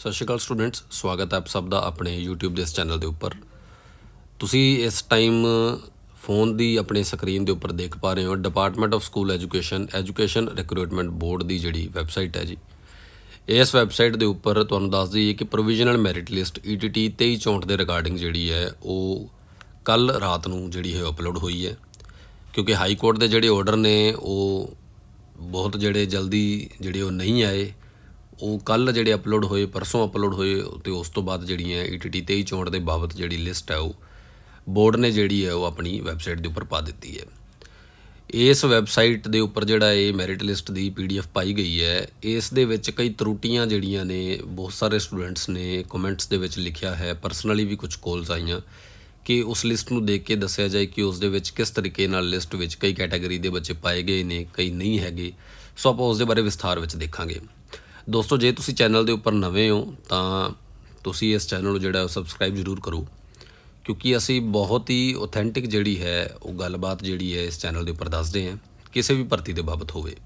ਸਤਿ ਸ਼੍ਰੀ ਅਕਾਲ ਸਟੂਡੈਂਟਸ, ਸਵਾਗਤ ਹੈ ਆਪ ਸਭ ਦਾ ਆਪਣੇ YouTube ਦੇ ਇਸ ਚੈਨਲ ਦੇ ਉੱਪਰ। ਤੁਸੀਂ ਇਸ ਟਾਈਮ ਫੋਨ ਦੀ ਆਪਣੇ ਸਕਰੀਨ ਦੇ ਉੱਪਰ ਦੇਖ ਪਾ ਰਹੇ ਹੋ department of school education education recruitment board ਦੀ ਜਿਹੜੀ ਵੈਬਸਾਈਟ ਹੈ ਜੀ। ਇਸ ਵੈਬਸਾਈਟ ਦੇ ਉੱਪਰ ਤੁਹਾਨੂੰ ਦੱਸ ਦਈਏ ਕਿ provisional merit list E ETT 2364 ਦੇ ਰਿਗਾਰਡਿੰਗ ਜਿਹੜੀ ਹੈ, ਉਹ ਕੱਲ ਰਾਤ ਨੂੰ ਜਿਹੜੀ ਹੈ ਅਪਲੋਡ ਹੋਈ ਹੈ। ਕਿਉਂਕਿ ਹਾਈ ਕੋਰਟ ਦੇ ਜਿਹੜੇ ਆਰਡਰ ਨੇ, ਉਹ ਬਹੁਤ ਜਿਹੜੇ ਜਲਦੀ ਜਿਹੜੇ ਉਹ ਨਹੀਂ ਆਏ। ਉਹ ਕੱਲ ਜਿਹੜੇ ਅਪਲੋਡ ਹੋਏ, ਪਰਸੋਂ ਅਪਲੋਡ ਹੋਏ ਤੇ ਉਸ ਤੋਂ ਬਾਅਦ ਜਿਹੜੀਆਂ E ETT 2364 ਦੇ ਬਾਬਤ ਜਿਹੜੀ ਲਿਸਟ ਹੈ ਉਹ ਬੋਰਡ ਨੇ ਜਿਹੜੀ ਹੈ ਉਹ ਆਪਣੀ ਵੈਬਸਾਈਟ ਦੇ ਉੱਪਰ ਪਾ ਦਿੱਤੀ ਹੈ। ਇਸ ਵੈਬਸਾਈਟ ਦੇ ਉੱਪਰ ਜਿਹੜਾ ਇਹ ਮੈਰਿਟ ਲਿਸਟ ਦੀ ਪੀਡੀਐਫ ਪਾਈ ਗਈ ਹੈ, ਇਸ ਦੇ ਵਿੱਚ ਕਈ ਤਰੁੱਟੀਆਂ ਜਿਹੜੀਆਂ ਨੇ, ਬਹੁਤ ਸਾਰੇ ਸਟੂਡੈਂਟਸ ਨੇ ਕਮੈਂਟਸ ਦੇ ਵਿੱਚ ਲਿਖਿਆ ਹੈ ਪਰਸਨਲੀ ਵੀ ਕੁਝ ਕਾਲਸ ਆਈਆਂ ਕਿ ਉਸ ਲਿਸਟ ਨੂੰ ਦੇਖ ਕੇ ਦੱਸਿਆ ਜਾਏ ਕਿ ਉਸ ਦੇ ਵਿੱਚ ਕਿਸ ਤਰੀਕੇ ਨਾਲ ਲਿਸਟ ਵਿੱਚ ਕਈ ਕੈਟਾਗਰੀ ਦੇ ਬੱਚੇ ਪਾਏ ਗਏ ਨੇ, ਕਈ ਨਹੀਂ ਹੈਗੇ। ਸੋ ਆਪਾਂ ਉਸ ਦੇ ਬਾਰੇ ਵਿਸਥਾਰ ਵਿੱਚ ਦੇਖਾਂਗੇ। ਦੋਸਤੋ, ਜੇ ਤੁਸੀਂ ਚੈਨਲ ਦੇ ਉੱਪਰ ਨਵੇਂ ਹੋ, ਤਾਂ ਤੁਸੀਂ ਇਸ ਚੈਨਲ ਨੂੰ ਜਿਹੜਾ ਸਬਸਕ੍ਰਾਈਬ ਜ਼ਰੂਰ ਕਰੋ। ਕਿਉਂਕਿ ਅਸੀਂ ਬਹੁਤ ਹੀ ਆਥੈਂਟਿਕ ਜਿਹੜੀ ਹੈ, ਉਹ ਗੱਲਬਾਤ ਜਿਹੜੀ ਹੈ ਇਸ ਚੈਨਲ ਦੇ ਉੱਪਰ ਦੱਸਦੇ ਹਾਂ, ਕਿਸੇ ਵੀ ਭਰਤੀ ਦੇ ਬਾਬਤ ਹੋਵੇ।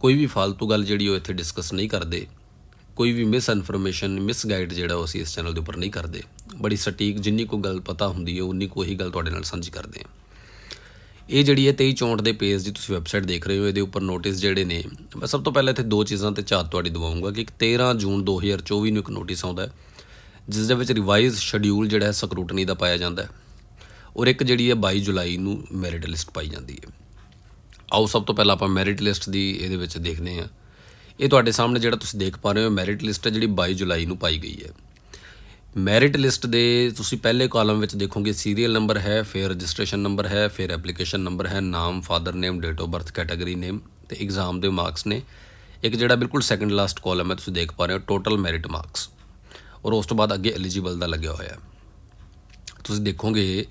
ਕੋਈ ਵੀ ਫालतू ਗੱਲ ਜਿਹੜੀ ਉਹ ਇੱਥੇ ਡਿਸਕਸ ਨਹੀਂ ਕਰਦੇ, ਕੋਈ ਵੀ ਮਿਸ ਇਨਫੋਰਮੇਸ਼ਨ ਮਿਸ ਗਾਈਡ ਜਿਹੜਾ ਉਹ ਅਸੀਂ ਇਸ ਚੈਨਲ ਦੇ ਉੱਪਰ ਨਹੀਂ ਕਰਦੇ। ਬੜੀ ਸਟੀਕ ਜਿੰਨੀ ਕੋ ਗੱਲ ਪਤਾ ਹੁੰਦੀ ਹੈ, ਉਨੀ ਕੋ ਹੀ ਗੱਲ ਤੁਹਾਡੇ ਨਾਲ ਸਾਂਝੀ ਕਰਦੇ ਹਾਂ। ਇਹ ਜਿਹੜੀ ਹੈ 2364 ਦੇ ਪੇਜ ਦੀ ਤੁਸੀਂ ਵੈਬਸਾਈਟ ਦੇਖ ਰਹੇ ਹੋ, ਇਹਦੇ ਉੱਪਰ ਨੋਟਿਸ ਜਿਹੜੇ ਨੇ, ਮੈਂ ਸਭ ਤੋਂ ਪਹਿਲਾਂ ਇੱਥੇ ਦੋ ਚੀਜ਼ਾਂ ਤੇ ਝਾਤ ਤੁਹਾਡੀ ਦਵਾਉਂਗਾ ਕਿ ਇੱਕ 13 ਜੂਨ 2024 ਨੂੰ ਇੱਕ ਨੋਟਿਸ ਆਉਂਦਾ ਹੈ, ਜਿਸ ਦੇ ਵਿੱਚ ਰਿਵਾਈਜ਼ ਸ਼ਡਿਊਲ ਜਿਹੜਾ ਹੈ ਸਕਰੂਟਨੀ ਦਾ ਪਾਇਆ ਜਾਂਦਾ ਹੈ ਔਰ ਇੱਕ ਜਿਹੜੀ ਹੈ 22 ਜੁਲਾਈ ਨੂੰ ਮੈਰਿਟ ਲਿਸਟ ਪਾਈ ਜਾਂਦੀ ਹੈ। ਆਓ ਸਭ ਤੋਂ ਪਹਿਲਾਂ ਆਪਾਂ ਮੈਰਿਟ ਲਿਸਟ ਦੀ ਇਹਦੇ ਵਿੱਚ ਦੇਖਦੇ ਹਾਂ। ਇਹ ਤੁਹਾਡੇ ਸਾਹਮਣੇ ਜਿਹੜਾ ਤੁਸੀਂ ਦੇਖ ਪਾ ਰਹੇ ਹੋ ਮੈਰਿਟ ਲਿਸਟ ਹੈ ਜਿਹੜੀ 22 ਜੁਲਾਈ ਨੂੰ ਪਾਈ ਗਈ ਹੈ। ਮੈਰਿਟ ਲਿਸਟ ਦੇ ਤੁਸੀਂ ਪਹਿਲੇ ਕਾਲਮ ਵਿੱਚ ਦੇਖੋਗੇ ਸੀਰੀਅਲ ਨੰਬਰ ਹੈ, ਫਿਰ ਰਜਿਸਟ੍ਰੇਸ਼ਨ ਨੰਬਰ ਹੈ, ਫਿਰ ਐਪਲੀਕੇਸ਼ਨ ਨੰਬਰ ਹੈ, ਨਾਮ father name date of birth category name ਤੇ ਐਗਜ਼ਾਮ ਦੇ ਮਾਰਕਸ ਨੇ। ਇੱਕ ਜਿਹੜਾ ਬਿਲਕੁਲ ਸੈਕੰਡ ਲਾਸਟ ਕਾਲਮ ਹੈ, ਤੁਸੀਂ ਦੇਖ ਪਾ ਰਹੇ ਹੋ ਟੋਟਲ ਮੈਰਿਟ ਮਾਰਕਸ ਔਰ ਉਸ ਤੋਂ ਬਾਅਦ ਅੱਗੇ ਐਲੀਜੀਬਲ ਦਾ ਲੱਗਿਆ ਹੋਇਆ ਹੈ। ਤੁਸੀਂ ਦੇਖੋਗੇ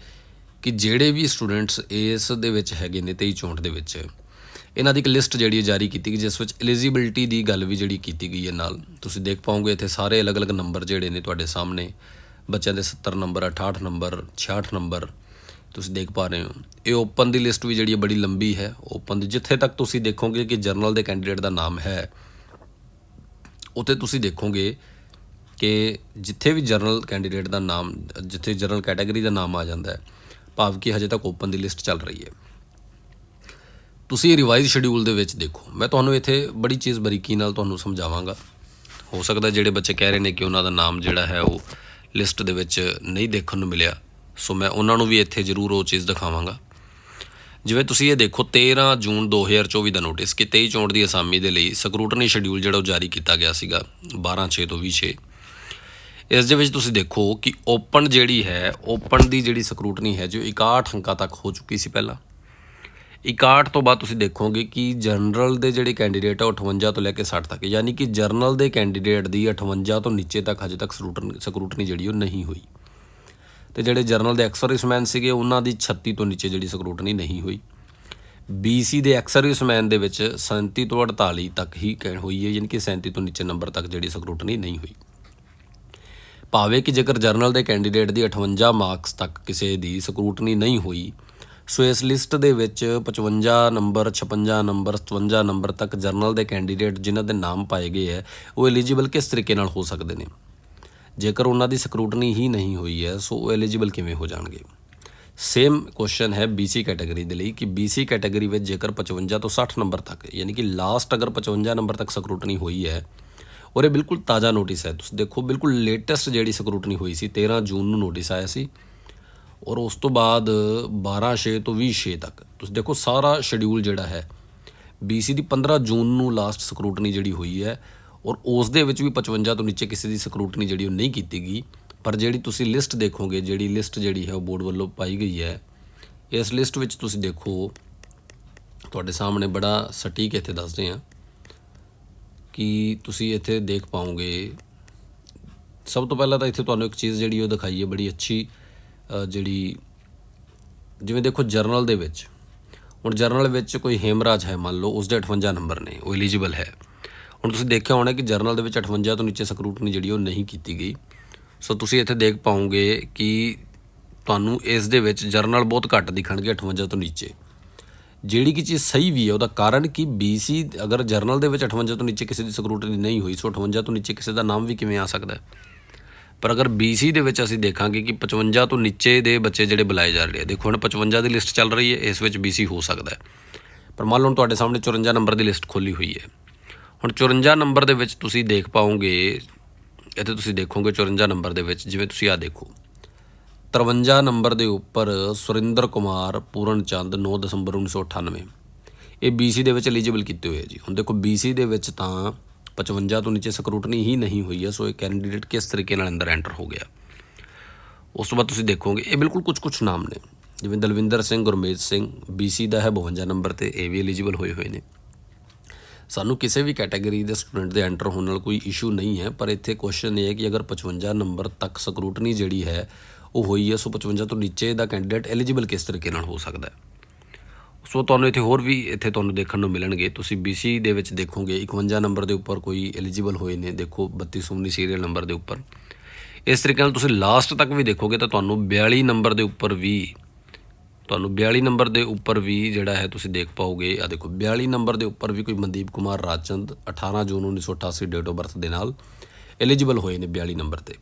ਕਿ ਜਿਹੜੇ ਵੀ ਸਟੂਡੈਂਟਸ ਇਸ ਦੇ ਵਿੱਚ ਹੈਗੇ ਨੇ 23 64 ਦੇ ਵਿੱਚ ਇਹਨਾਂ ਦੀ ਇੱਕ ਲਿਸਟ ਜਿਹੜੀ ਹੈ ਜਾਰੀ ਕੀਤੀ ਗਈ, ਜਿਸ ਵਿੱਚ ਐਲੀਜੀਬਿਲਟੀ ਦੀ ਗੱਲ ਵੀ ਜਿਹੜੀ ਕੀਤੀ ਗਈ ਹੈ ਨਾਲ। ਤੁਸੀਂ ਦੇਖ ਪਾਓਗੇ ਇੱਥੇ ਸਾਰੇ ਅਲੱਗ-ਅਲੱਗ ਨੰਬਰ ਜਿਹੜੇ ਨੇ ਤੁਹਾਡੇ ਸਾਹਮਣੇ। ਬੱਚਿਆਂ ਦੇ 70 ਨੰਬਰ 68 ਨੰਬਰ 66 ਨੰਬਰ ਤੁਸੀਂ ਦੇਖ ਪਾ ਰਹੇ ਹੋ। ਇਹ ਓਪਨ ਦੀ ਲਿਸਟ ਵੀ ਜਿਹੜੀ ਹੈ ਬੜੀ ਲੰਬੀ ਹੈ। ਓਪਨ ਦੀ ਜਿੱਥੇ ਤੱਕ ਤੁਸੀਂ ਦੇਖੋਗੇ ਕਿ ਜਰਨਲ ਦੇ ਕੈਂਡੀਡੇਟ ਦਾ ਨਾਮ ਹੈ, ਉੱਥੇ ਤੁਸੀਂ ਦੇਖੋਗੇ ਕਿ ਜਿੱਥੇ ਵੀ ਜਰਨਲ ਕੈਂਡੀਡੇਟ ਦਾ ਨਾਮ, ਜਿੱਥੇ ਜਰਨਲ ਕੈਟਾਗਰੀ ਦਾ ਨਾਮ ਆ ਜਾਂਦਾ ਹੈ, ਭਾਵ ਕਿ ਹਜੇ ਤੱਕ ਓਪਨ ਦੀ ਲਿਸਟ ਚੱਲ ਰਹੀ ਹੈ। ਤੁਸੀਂ ਰਿਵਾਈਜ਼ ਸ਼ਡਿਊਲ ਦੇ ਵਿੱਚ ਦੇਖੋ। ਮੈਂ ਤੁਹਾਨੂੰ ਇੱਥੇ ਬੜੀ ਚੀਜ਼ ਬਰੀਕੀ ਨਾਲ ਤੁਹਾਨੂੰ ਸਮਝਾਵਾਂਗਾ। ਹੋ ਸਕਦਾ ਜਿਹੜੇ ਬੱਚੇ ਕਹਿ ਰਹੇ ਨੇ ਕਿ ਉਹਨਾਂ ਦਾ ਨਾਮ ਜਿਹੜਾ ਹੈ ਉਹ ਲਿਸਟ ਦੇ ਵਿੱਚ ਨਹੀਂ ਦੇਖਣ ਨੂੰ ਮਿਲਿਆ। ਸੋ ਮੈਂ ਉਹਨਾਂ ਨੂੰ ਵੀ ਇੱਥੇ ਜ਼ਰੂਰ ਉਹ ਚੀਜ਼ ਦਿਖਾਵਾਂਗਾ। ਜਿਵੇਂ ਤੁਸੀਂ ਇਹ ਦੇਖੋ 13 ਜੂਨ 2024 ਦਾ ਨੋਟਿਸ ਕਿ 23 ਚੋਣ ਦੀ ਅਸਾਮੀ ਦੇ ਲਈ ਸਕਰੂਟਨੀ ਸ਼ਡਿਊਲ ਜਿਹੜਾ ਉਹ ਜਾਰੀ ਕੀਤਾ ਗਿਆ ਸੀਗਾ 12/6 ਤੋਂ 20/6 ਇਸ ਦੇ ਵਿੱਚ ਤੁਸੀਂ ਦੇਖੋ ਕਿ ਓਪਨ ਜਿਹੜੀ ਹੈ ਓਪਨ ਦੀ ਜਿਹੜੀ ਸਕਰੂਟਨੀ ਹੈ, ਜੋ 61 ਅੰਕਾਂ ਤੱਕ ਹੋ ਚੁੱਕੀ ਸੀ ਪਹਿਲਾਂ 61 ਤੋਂ ਬਾਅਦ ਤੁਸੀਂ ਦੇਖੋਗੇ ਕਿ ਜਨਰਲ ਦੇ ਜਿਹੜੇ ਕੈਂਡੀਡੇਟ ਆ ਉਹ 58 ਤੋਂ ਲੈ ਕੇ 60 ਤੱਕ, ਯਾਨੀ ਕਿ ਜਰਨਲ ਦੇ ਕੈਂਡੀਡੇਟ ਦੀ 58 ਤੋਂ ਨੀਚੇ ਤੱਕ ਹਜੇ ਤੱਕ ਸਕਰੂਟਨੀ ਸਕਰੂਟਨੀ ਜਿਹੜੀ ਉਹ ਨਹੀਂ ਹੋਈ। ਤੇ ਜਿਹੜੇ ਜਰਨਲ ਦੇ ਐਕਸਰਵਿਸਮੈਨ ਸੀਗੇ, ਉਹਨਾਂ ਦੀ 36 ਤੋਂ ਨੀਚੇ ਜਿਹੜੀ ਸਕਰੂਟਨੀ ਨਹੀਂ ਹੋਈ। BC ਦੇ ਐਕਸਰਵਿਸਮੈਨ ਦੇ ਵਿੱਚ 37 ਤੋਂ 48 ਤੱਕ ਹੀ ਕਹਿ ਹੋਈ ਹੈ, ਯਾਨੀ ਕਿ 37 ਤੋਂ ਨੀਚੇ ਨੰਬਰ ਤੱਕ ਜਿਹੜੀ ਸਕਰੂਟਨੀ ਨਹੀਂ ਹੋਈ। ਭਾਵੇਂ ਕਿ ਜੇਕਰ ਜਰਨਲ ਦੇ ਕੈਂਡੀਡੇਟ ਦੀ 58 ਮਾਰਕਸ ਤੱਕ ਕਿਸੇ ਦੀ ਸਕਰੂਟਨੀ ਨਹੀਂ ਹੋਈ ਸੋ ਇਸ ਲਿਸਟ ਦੇ ਵਿੱਚ 55 ਨੰਬਰ 56 ਨੰਬਰ 57 ਨੰਬਰ ਤੱਕ ਜਰਨਲ ਦੇ ਕੈਂਡੀਡੇਟ ਜਿਨ੍ਹਾਂ ਦੇ ਨਾਮ ਪਾਏ ਗਏ ਹੈ, ਉਹ ਐਲੀਜੀਬਲ ਕਿਸ ਤਰੀਕੇ ਨਾਲ ਹੋ ਸਕਦੇ ਨੇ? ਜੇਕਰ ਉਹਨਾਂ ਦੀ ਸਕਰੂਟਨੀ ਹੀ ਨਹੀਂ ਹੋਈ ਹੈ, ਸੋ ਉਹ ਐਲੀਜੀਬਲ ਕਿਵੇਂ ਹੋ ਜਾਣਗੇ? ਸੇਮ ਕੁਐਸਚਨ ਹੈ BC ਕੈਟਾਗਰੀ ਦੇ ਲਈ ਕਿ BC ਕੈਟਾਗਰੀ ਵਿੱਚ ਜੇਕਰ 55 ਤੋਂ 60 ਨੰਬਰ ਤੱਕ, ਯਾਨੀ ਕਿ ਲਾਸਟ ਅਗਰ 55 ਨੰਬਰ ਤੱਕ ਸਕਰੂਟਨੀ ਹੋਈ ਹੈ ਔਰ ਇਹ ਬਿਲਕੁਲ ਤਾਜ਼ਾ ਨੋਟਿਸ ਹੈ। ਤੁਸੀਂ ਦੇਖੋ, ਬਿਲਕੁਲ ਲੇਟੈਸਟ ਜਿਹੜੀ ਸਕਰੂਟਨੀ ਹੋਈ ਸੀ 13 ਜੂਨ ਨੂੰ ਨੋਟਿਸ ਆਇਆ ਸੀ। ਔਰ ਉਸ ਤੋਂ ਬਾਅਦ 12 6 ਤੋਂ 20 6 ਤੱਕ। ਤੁਸੀਂ ਦੇਖੋ ਸਾਰਾ ਸ਼ਡਿਊਲ ਜਿਹੜਾ ਹੈ BC ਦੀ 15 ਜੂਨ ਨੂੰ ਲਾਸਟ ਸਕਰੂਟਨੀ ਜਿਹੜੀ ਹੋਈ ਹੈ ਔਰ ਉਸ ਦੇ ਵਿੱਚ ਵੀ 55 ਤੋਂ ਨੀਚੇ ਕਿਸੇ ਦੀ ਸਕਰੂਟਨੀ ਜਿਹੜੀ ਉਹ ਨਹੀਂ ਕੀਤੀ ਗਈ। ਪਰ ਜਿਹੜੀ ਤੁਸੀਂ ਲਿਸਟ ਦੇਖੋਗੇ, ਜਿਹੜੀ ਲਿਸਟ ਜਿਹੜੀ ਹੈ ਉਹ ਬੋਰਡ ਵੱਲੋਂ ਪਾਈ ਗਈ ਹੈ, ਇਸ ਲਿਸਟ ਵਿੱਚ ਤੁਸੀਂ ਦੇਖੋ, ਤੁਹਾਡੇ ਸਾਹਮਣੇ ਬੜਾ ਸਟੀਕ ਇੱਥੇ ਦੱਸਦੇ ਹਾਂ ਕਿ ਤੁਸੀਂ ਇੱਥੇ ਦੇਖ ਪਾਓਗੇ। ਸਭ ਤੋਂ ਪਹਿਲਾਂ ਤਾਂ ਇੱਥੇ ਤੁਹਾਨੂੰ ਇੱਕ ਚੀਜ਼ ਜਿਹੜੀ ਉਹ ਦਿਖਾਈ ਹੈ, ਬੜੀ ਅੱਛੀ ਜਿਹੜੀ ਜਿਵੇਂ ਦੇਖੋ ਜਰਨਲ ਦੇ ਵਿੱਚ, ਹੁਣ ਜਰਨਲ ਵਿੱਚ ਕੋਈ ਹੇਮਰਾਜ ਹੈ ਮੰਨ ਲਓ ਉਸ ਦੇ 58 ਨੰਬਰ ਨੇ, ਉਹ ਐਲੀਜੀਬਲ ਹੈ। ਹੁਣ ਤੁਸੀਂ ਦੇਖਿਆ ਹੋਣਾ ਕਿ ਜਰਨਲ ਦੇ ਵਿੱਚ 58 ਤੋਂ ਨੀਚੇ ਸਕਰੂਟਨੀ ਜਿਹੜੀ ਉਹ ਨਹੀਂ ਕੀਤੀ ਗਈ। ਸੋ ਤੁਸੀਂ ਇੱਥੇ ਦੇਖ ਪਾਓਗੇ ਕਿ ਤੁਹਾਨੂੰ ਇਸ ਦੇ ਵਿੱਚ ਜਰਨਲ ਬਹੁਤ ਘੱਟ ਦਿਖਣਗੇ 58 ਤੋਂ ਨੀਚੇ। ਜਿਹੜੀ ਕਿ ਚੀਜ਼ ਸਹੀ ਵੀ ਹੈ, ਉਹਦਾ ਕਾਰਨ ਕਿ BC ਅਗਰ ਜਰਨਲ ਦੇ ਵਿੱਚ 58 ਤੋਂ ਨੀਚੇ ਕਿਸੇ ਦੀ ਸਕਰੂਟਨੀ ਨਹੀਂ ਹੋਈ, ਸੋ 58 ਤੋਂ ਨੀਚੇ ਕਿਸੇ ਦਾ ਨਾਮ ਵੀ ਕਿਵੇਂ ਆ ਸਕਦਾ ਹੈ? ਪਰ ਅਗਰ BC ਦੇ ਵਿੱਚ ਅਸੀਂ ਦੇਖਾਂਗੇ ਕਿ 55 ਤੋਂ ਨੀਚੇ ਦੇ ਬੱਚੇ ਜਿਹੜੇ ਬੁਲਾਏ ਜਾ ਰਹੇ ਆ। ਦੇਖੋ, ਹੁਣ 55 ਦੀ ਲਿਸਟ ਚੱਲ ਰਹੀ ਹੈ, ਇਸ ਵਿੱਚ BC ਹੋ ਸਕਦਾ ਹੈ। ਪਰ ਮੰਨ ਲਓ ਤੁਹਾਡੇ ਸਾਹਮਣੇ 54 ਨੰਬਰ ਦੀ ਲਿਸਟ ਖੋਲੀ ਹੋਈ ਹੈ। ਹੁਣ 54 ਨੰਬਰ ਦੇ ਵਿੱਚ ਤੁਸੀਂ ਦੇਖ ਪਾਓਗੇ, ਇੱਥੇ ਤੁਸੀਂ ਦੇਖੋਗੇ 54 ਨੰਬਰ ਦੇ ਵਿੱਚ, ਜਿਵੇਂ ਤੁਸੀਂ ਆ ਦੇਖੋ। 53 ਨੰਬਰ ਦੇ ਉੱਪਰ ਸੁਰਿੰਦਰ ਕੁਮਾਰ ਪੂਰਨ ਚੰਦ 9 ਦਸੰਬਰ 1998 ਇਹ BC ਦੇ ਵਿੱਚ ਐਲੀਜੀਬਲ ਕੀਤੇ ਹੋਏ ਆ ਜੀ। ਹੁਣ ਦੇਖੋ BC ਦੇ ਵਿੱਚ ਤਾਂ 55 ਤੋਂ ਨੀਚੇ ਸਕਰੂਟਨੀ ਹੀ ਨਹੀਂ ਹੋਈ ਹੈ, ਸੋ ਇਹ ਕੈਂਡੀਡੇਟ ਕਿਸ ਤਰੀਕੇ ਨਾਲ ਅੰਦਰ ਐਂਟਰ ਹੋ ਗਿਆ? ਉਸ ਤੋਂ ਬਾਅਦ ਤੁਸੀਂ ਦੇਖੋਗੇ, ਇਹ ਬਿਲਕੁਲ ਕੁਝ ਕੁਝ ਨਾਮ ਨੇ। ਜਿਵੇਂ ਦਲਵਿੰਦਰ ਸਿੰਘ, ਗੁਰਮੇਜ ਸਿੰਘ BC ਦਾ ਹੈ 52 ਨੰਬਰ ਤੇ, ਇਹ ਵੀ ਐਲੀਜੀਬਲ ਹੋਏ ਹੋਏ ਨੇ। ਸਾਨੂੰ ਕਿਸੇ ਵੀ ਕੈਟਾਗਰੀ ਦੇ ਸਟੂਡੈਂਟ ਦੇ ਐਂਟਰ ਹੋਣ ਨਾਲ ਕੋਈ ਇਸ਼ੂ ਨਹੀਂ ਹੈ, ਪਰ ਇੱਥੇ ਕੁਐਸਚਨ ਇਹ ਹੈ ਕਿ ਅਗਰ 55 ਨੰਬਰ ਤੱਕ ਸਕਰੂਟਨੀ ਜਿਹੜੀ ਹੈ, ਉਹ ਹੋਈ ਹੈ, ਸੋ 55 ਤੋਂ ਨੀਚੇ ਦਾ ਕੈਂਡੀਡੇਟ ਐਲੀਜੀਬਲ ਕਿਸ ਤਰੀਕੇ ਨਾਲ ਹੋ ਸਕਦਾ ਹੈ? ਸੋ ਤੁਹਾਨੂੰ ਇੱਥੇ ਹੋਰ ਵੀ ਇੱਥੇ ਤੁਹਾਨੂੰ ਦੇਖਣ ਨੂੰ ਮਿਲਣਗੇ। ਤੁਸੀਂ BC ਦੇ ਵਿੱਚ ਦੇਖੋਗੇ 51 ਨੰਬਰ ਦੇ ਉੱਪਰ ਕੋਈ ਐਲੀਜੀਬਲ ਹੋਏ ਨੇ, ਦੇਖੋ 3219 ਸੀਰੀਅਲ ਨੰਬਰ ਦੇ ਉੱਪਰ। ਇਸ ਤਰੀਕੇ ਨਾਲ ਤੁਸੀਂ ਲਾਸਟ ਤੱਕ ਵੀ ਦੇਖੋਗੇ ਤਾਂ ਤੁਹਾਨੂੰ 42 ਨੰਬਰ ਦੇ ਉੱਪਰ ਵੀ, ਤੁਹਾਨੂੰ 42 ਨੰਬਰ ਦੇ ਉੱਪਰ ਵੀ ਜਿਹੜਾ ਹੈ ਤੁਸੀਂ ਦੇਖ ਪਾਓਗੇ। ਆ ਦੇਖੋ 42 ਨੰਬਰ ਦੇ ਉੱਪਰ ਵੀ ਕੋਈ Mandeep Kumar Rajchand 18 June 1988 date of birth ਦੇ ਨਾਲ ਐਲੀਜੀਬਲ ਹੋਏ ਨੇ 42 ਨੰਬਰ ਤੇ।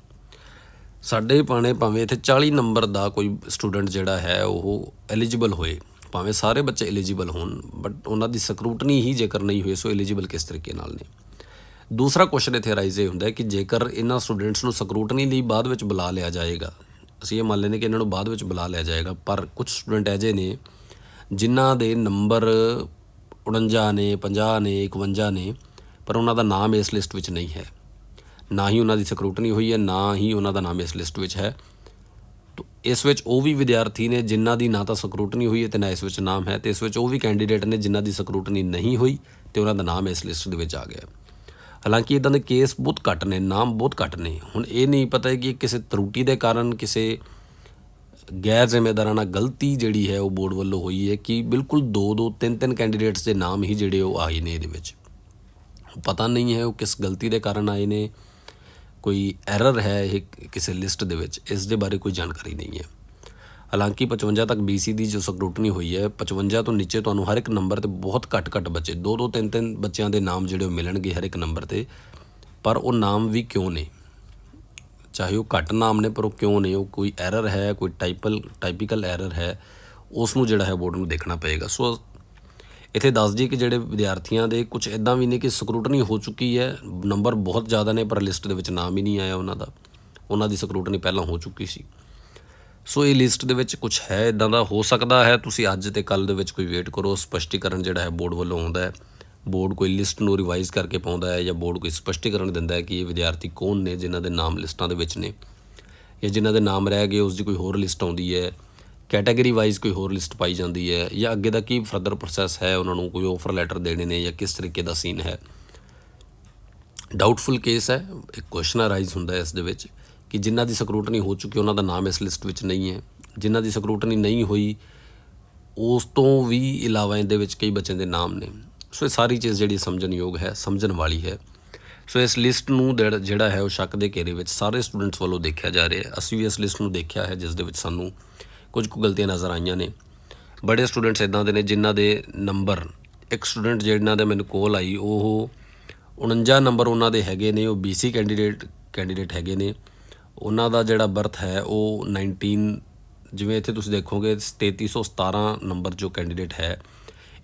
ਸਾਡੇ ਪਾਣੇ ਭਾਵੇਂ ਇੱਥੇ 40 ਨੰਬਰ ਦਾ ਕੋਈ ਸਟੂਡੈਂਟ ਜਿਹੜਾ ਹੈ, ਉਹ ਐਲੀਜੀਬਲ ਹੋਏ। ਭਾਵੇਂ ਸਾਰੇ ਬੱਚੇ ਐਲੀਜੀਬਲ ਹੋਣ ਬਟ ਉਹਨਾਂ ਦੀ ਸਕਰੂਟਨੀ ਹੀ ਜੇਕਰ ਨਹੀਂ ਹੋਈ, ਸੋ ਐਲੀਜੀਬਲ ਕਿਸ ਤਰੀਕੇ ਨਾਲ ਨੇ? ਦੂਸਰਾ ਕੁਐਸਚਨ ਇੱਥੇ ਰਾਈਜ਼ ਇਹ ਹੁੰਦਾ ਕਿ ਜੇਕਰ ਇਹਨਾਂ ਸਟੂਡੈਂਟਸ ਨੂੰ ਸਕਰੂਟਨੀ ਲਈ ਬਾਅਦ ਵਿੱਚ ਬੁਲਾ ਲਿਆ ਜਾਏਗਾ, ਅਸੀਂ ਇਹ ਮੰਨ ਲੈਂਦੇ ਕਿ ਇਹਨਾਂ ਨੂੰ ਬਾਅਦ ਵਿੱਚ ਬੁਲਾ ਲਿਆ ਜਾਏਗਾ, ਪਰ ਕੁਝ ਸਟੂਡੈਂਟ ਐਜੇ ਨੇ ਜਿਨ੍ਹਾਂ ਦੇ ਨੰਬਰ 49 ਨੇ 50 ਨੇ 51 ਨੇ, ਪਰ ਉਹਨਾਂ ਦਾ ਨਾਮ ਇਸ ਲਿਸਟ ਵਿੱਚ ਨਹੀਂ ਹੈ। ਨਾ ਹੀ ਉਹਨਾਂ ਦੀ ਸਕਰੂਟਨੀ ਹੋਈ ਹੈ, ਨਾ ਹੀ ਉਹਨਾਂ ਦਾ ਨਾਮ ਇਸ ਲਿਸਟ ਵਿੱਚ ਹੈ। ਇਸ ਵਿੱਚ ਉਹ ਵੀ ਵਿਦਿਆਰਥੀ ਨੇ ਜਿਨ੍ਹਾਂ ਦੀ ਨਾ ਤਾਂ ਸਕਰੂਟਨੀ ਹੋਈ ਹੈ ਤੇ ਨਾ ਇਸ ਵਿੱਚ ਨਾਮ ਹੈ ਤੇ ਇਸ ਵਿੱਚ ਉਹ ਵੀ ਕੈਂਡੀਡੇਟ ਨੇ ਜਿਨ੍ਹਾਂ ਦੀ ਸਕਰੂਟਨੀ ਨਹੀਂ ਹੋਈ ਤੇ ਉਹਨਾਂ ਦਾ ਨਾਮ ਇਸ ਲਿਸਟ ਦੇ ਵਿੱਚ ਆ ਗਿਆ ਹਾਲਾਂਕਿ ਇਦਾਂ ਦੇ ਕੇਸ ਬਹੁਤ ਘੱਟ ਨੇ, ਨਾਮ ਬਹੁਤ ਘੱਟ ਨੇ। ਹੁਣ ਇਹ ਨਹੀਂ ਪਤਾ ਕਿ ਕਿਸੇ ਤਰੁੱਟੀ ਦੇ ਕਾਰਨ, ਕਿਸੇ ਗੈਰ ਜ਼ਿੰਮੇਦਾਰਾਨਾ ਗਲਤੀ ਜਿਹੜੀ ਹੈ ਉਹ ਬੋਰਡ ਵੱਲੋਂ ਹੋਈ ਹੈ ਕਿ ਬਿਲਕੁਲ ਦੋ ਦੋ, ਤਿੰਨ ਤਿੰਨ ਕੈਂਡੀਡੇਟਸ ਦੇ ਨਾਮ ਹੀ ਜਿਹੜੇ ਉਹ ਆਏ ਨੇ ਇਹਦੇ ਵਿੱਚ। ਪਤਾ ਨਹੀਂ ਹੈ ਉਹ ਕਿਸ ਗਲਤੀ ਦੇ ਕਾਰਨ ਆਏ ਨੇ। ਕੋਈ ਐਰਰ ਹੈ ਇਹ ਕਿਸੇ ਲਿਸਟ ਦੇ ਵਿੱਚ, ਇਸ ਦੇ ਬਾਰੇ ਕੋਈ ਜਾਣਕਾਰੀ ਨਹੀਂ ਹੈ। ਹਾਲਾਂਕਿ 55 ਤੱਕ BC ਦੀ ਜੋ ਸਕਰੂਟਨੀ ਹੋਈ ਹੈ 55 ਤੋਂ ਨੀਚੇ ਤੁਹਾਨੂੰ ਹਰ ਇੱਕ ਨੰਬਰ ਤੇ ਬਹੁਤ ਘੱਟ ਘੱਟ ਬੱਚੇ, ਦੋ ਦੋ ਤਿੰਨ ਤਿੰਨ ਬੱਚਿਆਂ ਦੇ ਨਾਮ ਜਿਹੜੇ ਉਹ ਮਿਲਣਗੇ ਹਰ ਇੱਕ ਨੰਬਰ ਤੇ, ਪਰ ਉਹ ਨਾਮ ਵੀ ਕਿਉਂ ਨੇ? ਚਾਹੇ ਉਹ ਘੱਟ ਨਾਮ ਨੇ, ਪਰ ਉਹ ਕਿਉਂ ਨੇ? ਉਹ ਕੋਈ ਐਰਰ ਹੈ, ਕੋਈ ਟਾਈਪਲ ਟਾਈਪੀਕਲ ਐਰਰ ਹੈ, ਉਸ ਨੂੰ ਜਿਹੜਾ ਹੈ ਬੋਰਡ ਨੂੰ ਦੇਖਣਾ ਪਏਗਾ। ਸੋ ਇੱਥੇ ਦੱਸ ਦਈਏ ਕਿ ਜਿਹੜੇ ਵਿਦਿਆਰਥੀਆਂ ਦੇ ਕੁਝ ਇਦਾਂ ਵੀ ਨੇ ਕਿ ਸਕਰੂਟਨੀ ਹੋ ਚੁੱਕੀ ਹੈ। ਨੰਬਰ ਬਹੁਤ ਜ਼ਿਆਦਾ ਨੇ, ਪਰ ਲਿਸਟ ਦੇ ਵਿੱਚ ਨਾਮ ਹੀ ਨਹੀਂ ਆਇਆ ਉਹਨਾਂ ਦਾ। ਉਹਨਾਂ ਦੀ ਸਕਰੂਟਨੀ ਪਹਿਲਾਂ ਹੋ ਚੁੱਕੀ ਸੀ। ਸੋ ਇਹ ਲਿਸਟ ਦੇ ਵਿੱਚ ਕੁਝ ਹੈ ਇਦਾਂ ਦਾ ਹੋ ਸਕਦਾ ਹੈ। ਤੁਸੀਂ ਅੱਜ ਤੇ ਕੱਲ ਦੇ ਵਿੱਚ ਕੋਈ ਵੇਟ ਕਰੋ। ਸਪਸ਼ਟੀਕਰਨ ਜਿਹੜਾ ਹੈ, ਬੋਰਡ ਵੱਲੋਂ ਆਉਂਦਾ ਹੈ। ਬੋਰਡ ਕੋਈ ਲਿਸਟ ਨੂੰ ਰਿਵਾਈਜ਼ ਕਰਕੇ ਪਾਉਂਦਾ ਹੈ ਜਾਂ ਬੋਰਡ ਕੋਈ ਸਪਸ਼ਟੀਕਰਨ ਦਿੰਦਾ ਹੈ ਕਿ ਇਹ ਵਿਦਿਆਰਥੀ ਕੌਣ ਨੇ, ਜਿਨ੍ਹਾਂ ਦੇ ਨਾਮ ਲਿਸਟਾਂ ਦੇ ਵਿੱਚ ਨੇ। ਜਾਂ ਜਿਨ੍ਹਾਂ ਦੇ ਨਾਮ ਰਹਿ ਗਏ ਉਸ ਦੀ ਕੋਈ ਹੋਰ ਲਿਸਟ ਆਉਂਦੀ ਹੈ। ਕੈਟਾਗਰੀ ਵਾਈਜ਼ ਕੋਈ ਹੋਰ ਲਿਸਟ ਪਾਈ ਜਾਂਦੀ ਹੈ ਜਾਂ ਅੱਗੇ ਦਾ ਕੀ ਫਰਦਰ ਪ੍ਰੋਸੈਸ ਹੈ ਉਹਨਾਂ ਨੂੰ, ਕੋਈ ਆਫਰ ਲੈਟਰ ਦੇਣੇ ਨੇ ਜਾਂ ਕਿਸ ਤਰੀਕੇ ਦਾ ਸੀਨ ਹੈ? ਡਾਊਟਫੁਲ ਕੇਸ ਹੈ, ਇੱਕ ਕੁਐਸਚਨ ਅਰਾਈਜ਼ ਹੁੰਦਾ ਹੈ ਇਸ ਦੇ ਵਿੱਚ ਕਿ ਜਿਨ੍ਹਾਂ ਦੀ ਸਕਰੂਟਨੀ ਹੋ ਚੁੱਕੀ ਉਹਨਾਂ ਦਾ ਨਾਮ ਇਸ ਲਿਸਟ ਵਿੱਚ ਨਹੀਂ ਹੈ। ਜਿਨ੍ਹਾਂ ਦੀ ਸਕਰੂਟਨੀ ਨਹੀਂ ਹੋਈ, ਉਸ ਤੋਂ ਵੀ ਇਲਾਵਾ ਇਹਦੇ ਵਿੱਚ ਕਈ ਬੱਚਿਆਂ ਦੇ ਨਾਮ ਨੇ। ਸੋ ਇਹ ਸਾਰੀ ਚੀਜ਼ ਜਿਹੜੀ ਸਮਝਣਯੋਗ ਹੈ, ਸਮਝਣ ਵਾਲੀ ਹੈ। ਸੋ ਇਸ ਲਿਸਟ ਨੂੰ ਜਿਹੜਾ- ਜਿਹੜਾ ਹੈ ਉਹ ਸ਼ੱਕ ਦੇ ਘੇਰੇ ਵਿੱਚ ਸਾਰੇ ਸਟੂਡੈਂਟਸ ਵੱਲੋਂ ਦੇਖਿਆ ਜਾ ਰਿਹਾ ਹੈ। ਅਸੀਂ ਵੀ ਇਸ ਲਿਸਟ ਨੂੰ ਦੇਖਿਆ ਹੈ, ਜਿਸ ਦੇ ਵਿੱਚ ਸਾਨੂੰ ਕੁਝ ਕੁ ਗਲਤੀਆਂ ਨਜ਼ਰ ਆਈਆਂ ਨੇ। ਬੜੇ ਸਟੂਡੈਂਟਸ ਇਦਾਂ ਦੇ ਨੇ ਜਿਨ੍ਹਾਂ ਦੇ ਨੰਬਰ ਇੱਕ ਸਟੂਡੈਂਟ ਜਿਹਨਾਂ ਦੇ ਮੈਨੂੰ ਕੋਲ ਆਈ, ਉਹ 49 ਨੰਬਰ ਉਹਨਾਂ ਦੇ ਹੈਗੇ ਨੇ, ਉਹ BC ਕੈਂਡੀਡੇਟ ਕੈਂਡੀਡੇਟ ਹੈਗੇ ਨੇ। ਉਹਨਾਂ ਦਾ ਜਿਹੜਾ ਬਰਥ ਹੈ, ਉਹ 19 ਜਿਵੇਂ ਇੱਥੇ ਤੁਸੀਂ ਦੇਖੋਗੇ 3317 ਨੰਬਰ ਜੋ ਕੈਂਡੀਡੇਟ ਹੈ,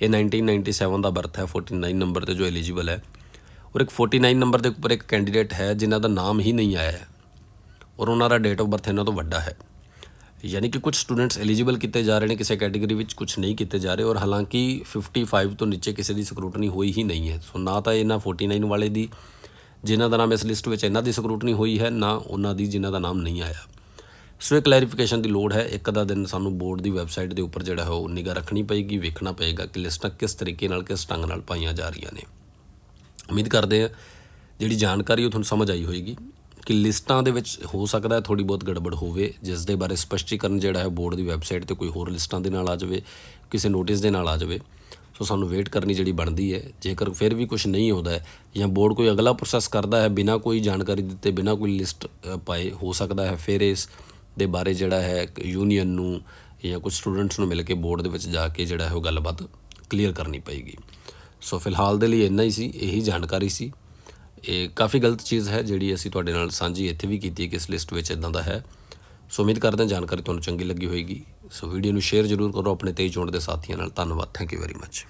ਇਹ 1997 ਦਾ ਬਰਥ ਹੈ 49 ਨੰਬਰ ਤੇ ਜੋ ਐਲੀਜੀਬਲ ਹੈ। ਔਰ ਇੱਕ 49 ਨੰਬਰ ਦੇ ਉੱਪਰ ਇੱਕ ਕੈਂਡੀਡੇਟ ਹੈ, ਜਿਨ੍ਹਾਂ ਦਾ ਨਾਮ ਹੀ ਨਹੀਂ ਆਇਆ ਹੈ। ਔਰ ਉਹਨਾਂ ਦਾ ਡੇਟ ਆਫ ਬਰਥ ਇਹਨਾਂ ਤੋਂ ਵੱਡਾ ਹੈ। ਯਾਨੀ ਕਿ ਕੁਝ ਸਟੂਡੈਂਟਸ ਐਲੀਜੀਬਲ ਕੀਤੇ ਜਾ ਰਹੇ ਨੇ, ਕਿਸੇ ਕੈਟਾਗਰੀ ਵਿੱਚ ਕੁਝ ਨਹੀਂ ਕੀਤੇ ਜਾ ਰਹੇ ਔਰ ਹਾਲਾਂਕਿ 55 ਤੋਂ ਨੀਚੇ ਕਿਸੇ ਦੀ ਸਕਰੂਟਨੀ ਹੋਈ ਹੀ ਨਹੀਂ ਹੈ। ਸੋ ਨਾ ਤਾਂ ਇਹਨਾਂ 49 ਵਾਲੇ ਦੀ, ਜਿਨ੍ਹਾਂ ਦਾ ਨਾਮ ਇਸ ਲਿਸਟ ਵਿੱਚ ਇਹਨਾਂ ਦੀ ਸਕਰੂਟਨੀ ਹੋਈ ਹੈ, ਨਾ ਉਹਨਾਂ ਦੀ ਜਿਨ੍ਹਾਂ ਦਾ ਨਾਮ ਨਹੀਂ ਆਇਆ। ਸੋ ਇਹ ਕਲੈਰੀਫਿਕੇਸ਼ਨ ਦੀ ਲੋੜ ਹੈ। ਇੱਕ ਅੱਧਾ ਦਿਨ ਸਾਨੂੰ ਬੋਰਡ ਦੀ ਵੈਬਸਾਈਟ ਦੇ ਉੱਪਰ ਜਿਹੜਾ ਹੈ ਉਹ ਨਿਗਾਹ ਰੱਖਣੀ ਪਏਗੀ, ਵੇਖਣਾ ਪਏਗਾ ਕਿ ਲਿਸਟਾਂ ਕਿਸ ਤਰੀਕੇ ਨਾਲ, ਕਿਸ ਢੰਗ ਨਾਲ ਪਾਈਆਂ ਜਾ ਰਹੀਆਂ ਨੇ। ਉਮੀਦ ਕਰਦੇ ਹਾਂ ਜਿਹੜੀ ਜਾਣਕਾਰੀ ਉਹ ਤੁਹਾਨੂੰ ਸਮਝ ਆਈ ਹੋਏਗੀ। ਕਿ ਲਿਸਟਾਂ ਦੇ ਵਿੱਚ ਹੋ ਸਕਦਾ ਹੈ ਥੋੜੀ ਬਹੁਤ ਗੜਬੜ ਹੋਵੇ ਜਿਸ ਦੇ ਬਾਰੇ ਸਪਸ਼ਟੀਕਰਨ ਜਿਹੜਾ ਹੈ ਬੋਰਡ ਦੀ ਵੈਬਸਾਈਟ ਤੇ ਕੋਈ ਹੋਰ ਲਿਸਟਾਂ ਦੇ ਨਾਲ ਆ ਜਾਵੇ, ਕਿਸੇ ਨੋਟਿਸ ਦੇ ਨਾਲ ਆ ਜਾਵੇ। ਸੋ ਸਾਨੂੰ ਵੇਟ ਕਰਨੀ ਜਿਹੜੀ ਬਣਦੀ ਹੈ, ਜੇਕਰ ਫਿਰ ਵੀ ਕੁਝ ਨਹੀਂ ਆਉਂਦਾ ਜਾਂ ਬੋਰਡ ਕੋਈ ਅਗਲਾ ਪ੍ਰੋਸੈਸ ਕਰਦਾ ਹੈ ਬਿਨਾਂ ਕੋਈ ਜਾਣਕਾਰੀ ਦਿੱਤੇ, ਬਿਨਾਂ ਕੋਈ ਲਿਸਟ ਪਾਏ, ਹੋ ਸਕਦਾ ਹੈ ਫਿਰ ਇਸ ਦੇ ਬਾਰੇ ਜਿਹੜਾ ਹੈ ਯੂਨੀਅਨ ਨੂੰ ਜਾਂ ਕੁਝ ਸਟੂਡੈਂਟਸ ਨੂੰ ਮਿਲ ਕੇ ਬੋਰਡ ਦੇ ਵਿੱਚ ਜਾ ਕੇ ਜਿਹੜਾ ਹੈ ਉਹ ਗੱਲਬਾਤ ਕਲੀਅਰ ਕਰਨੀ ਪਏਗੀ। ਸੋ ਫਿਲਹਾਲ ਦੇ ਲਈ ਇੰਨਾ ਹੀ ਸੀ, ਇਹੀ ਜਾਣਕਾਰੀ ਸੀ। ਇਹ ਕਾਫੀ ਗਲਤ ਚੀਜ਼ ਹੈ ਜਿਹੜੀ ਅਸੀਂ ਤੁਹਾਡੇ ਨਾਲ ਸਾਂਝੀ ਇੱਥੇ ਵੀ ਕੀਤੀ ਕਿ ਇਸ ਲਿਸਟ ਵਿੱਚ ਇਦਾਂ ਦਾ ਹੈ। ਸੋ ਉਮੀਦ ਕਰਦੇ ਹਾਂ ਜਾਣਕਾਰੀ ਤੁਹਾਨੂੰ ਚੰਗੀ ਲੱਗੀ ਹੋਏਗੀ। ਸੋ ਵੀਡੀਓ ਨੂੰ ਸ਼ੇਅਰ ਜ਼ਰੂਰ ਕਰੋ ਆਪਣੇ ਤੇਈ ਚੋਣ ਦੇ ਸਾਥੀਆਂ ਨਾਲ। ਧੰਨਵਾਦ। Thank you very much